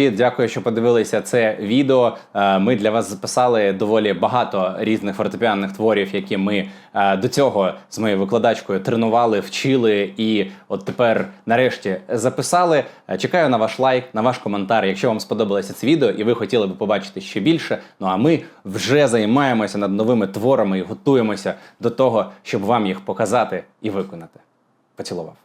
привіт! Дякую, що подивилися це відео. Е, ми для вас записали доволі багато різних фортепіанних творів, які ми е, до цього з моєю викладачкою тренували, вчили і от тепер нарешті записали. Е, чекаю на ваш лайк, на ваш коментар. Якщо вам сподобалося це відео і ви хотіли би побачити ще більше. Ну а ми вже займаємося над новими творами і готуємося до того, щоб вам їх показати і виконати. Поцілував.